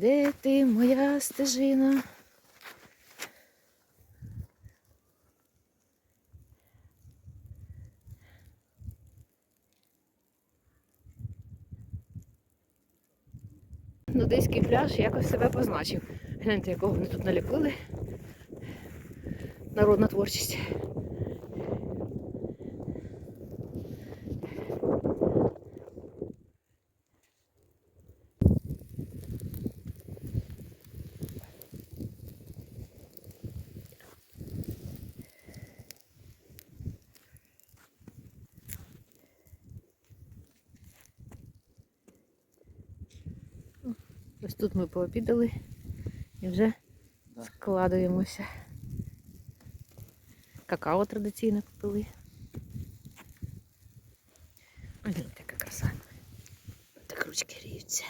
Де ти, моя стежина? Нудиський пляж якось себе позначив. Гляньте, якого вони тут наліпили. Народна творчість. Ось тут ми пообідали і вже Да. складуємося. Какао традиційно купили. Ой, така краса. Так ручки гріються.